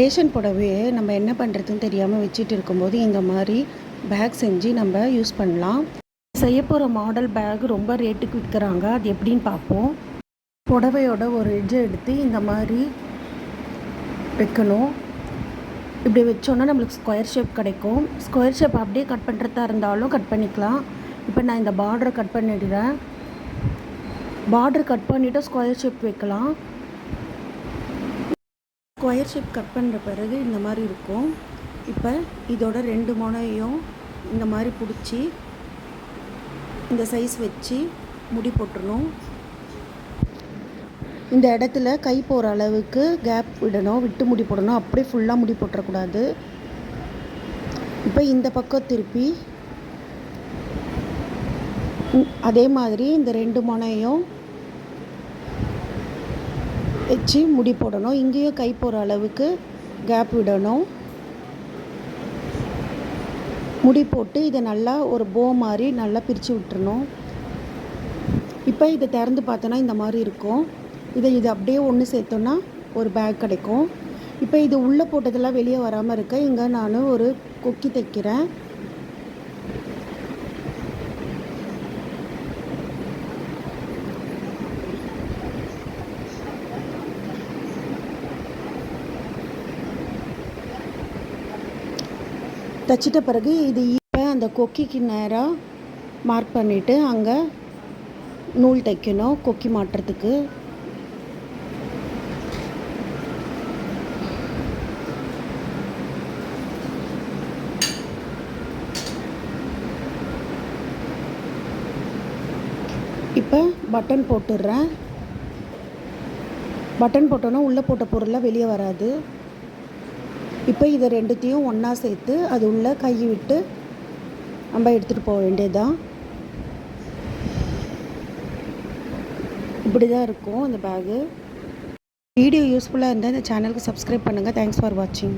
Ration புடவையை நம்ம என்ன பண்ணுறதுன்னு தெரியாமல் வச்சுட்டு இருக்கும்போது இந்த மாதிரி பேக் செஞ்சு நம்ம யூஸ் பண்ணலாம். செய்ய போகிற மாடல் பேக் ரொம்ப ரேட்டுக்கு விற்கிறாங்க. அது எப்படின்னு பார்ப்போம். புடவையோட ஒரு எட்ஜை எடுத்து இந்த மாதிரி வைக்கணும். இப்படி வச்சோன்னா நம்மளுக்கு ஸ்கொயர் ஷேப் கிடைக்கும். ஸ்கொயர் ஷேப் அப்படியே கட் பண்ணுறதா இருந்தாலும் கட் பண்ணிக்கலாம். இப்போ நான் இந்த பார்டரை கட் பண்ணிடுறேன். பார்டர் கட் பண்ணிவிட்டு ஸ்கொயர் ஷேப் வைக்கலாம். ஸ்கொயர் ஷேப் கட் பண்ணுற பிறகு இந்த மாதிரி இருக்கும். இப்போ இதோட ரெண்டு முனையும் இந்த மாதிரி பிடிச்சி இந்த சைஸ் வச்சு முடி போட்டுடணும் இந்த இடத்துல கை போகிற அளவுக்கு கேப் விடணும். விட்டு முடி போடணும். அப்படியே ஃபுல்லாக முடி போட்டுறக்கூடாது. இப்போ இந்த பக்கம் திருப்பி அதே மாதிரி இந்த ரெண்டு முனையும் வச்சு முடி போடணும். இங்கேயும் கை போகிற அளவுக்கு கேப் விடணும். முடி போட்டு இதை நல்லா ஒரு போ மாதிரி நல்லா பிரித்து விட்டுறணும். இப்போ இதை திறந்து பார்த்தோன்னா இந்த மாதிரி இருக்கும். இதை இது அப்படியே ஒன்று சேர்த்தோன்னா ஒரு பேக் கிடைக்கும். இப்போ இது உள்ளே போட்டதெல்லாம் வெளியே வராமல் இருக்க. இங்கே நான் ஒரு கொக்கி தைக்கிறேன். தைச்சிட்ட பிறகு இது இப்போ அந்த கொக்கிக்கு நேராக மார்க் பண்ணிவிட்டு அங்கே நூல் தைக்கணும் கொக்கி மாட்டுறதுக்கு. இப்போ பட்டன் போட்டுடுறேன் பட்டன் போட்டோன்னா உள்ளே போட்ட பொருள்லாம் வெளியே வராது. இப்போ இதை ரெண்டுத்தையும் ஒன்றா சேர்த்து அது உள்ளே கை விட்டு நம்ம எடுத்துகிட்டு போக வேண்டியதுதான். இப்படி தான் இருக்கும் அந்த பேகு வீடியோ யூஸ்ஃபுல்லாக இருந்தால் இந்த சேனலுக்கு சப்ஸ்கிரைப் பண்ணுங்கள் தேங்க்ஸ் ஃபார் வாட்சிங்